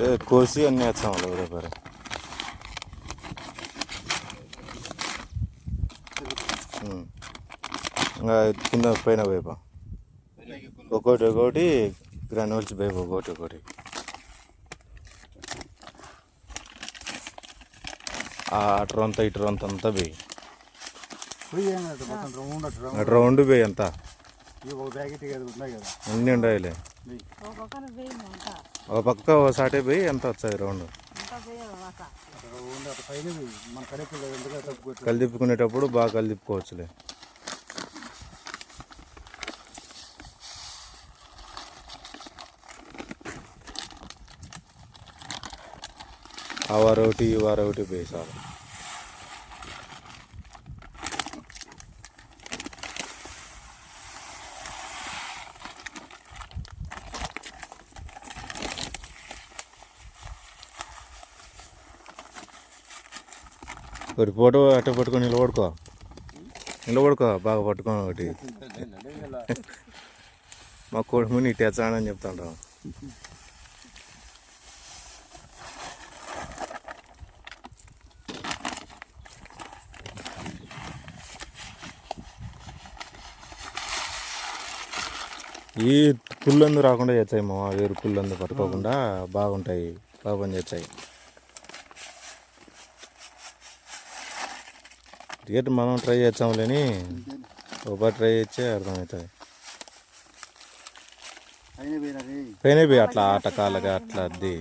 ఏ, కోసి అన్నీ వేస్తాం వాళ్ళు. ఇంకా కింద పైన వైపు ఒక్కోటి ఒక్కోటి గ్రాన్యూల్స్ వైపు ఒకటి ఒకటి ఆ అటు రొంత ఇటు రొంత అంతా వేయి పోయి రౌండ్ వేయి అంతా అన్నీ ఉండాలి. ఒక పక్క ఓ సాటే పోయి ఎంత వస్తుంది రౌండ్. కలిదిప్పుకునేటప్పుడు బాగా కలిదిప్పుకోవచ్చులే. ఆ వారొకటి ఈ వారొకటి పోయి వేసాలి ఒకటి ఫోటో అట్ట పట్టుకొని నిలబడుకో. నిలబడుకో బాగా పట్టుకొని ఒకటి. మా కొడుకు నీ తెచ్చాడని చెప్తాంటాం ఈ పుల్లందు రాకుండా చేస్తాయి మా వేరు పుల్లందు పట్టుకోకుండా బాగుంటాయి బాగా పని చేస్తాయి రేటు మనం ట్రై చేస్తాంలేని ఒకటి ట్రై చేస్తే అర్థమవుతుంది. పైన పోయి అట్లా ఆట కాళ్ళగా అట్లా. అది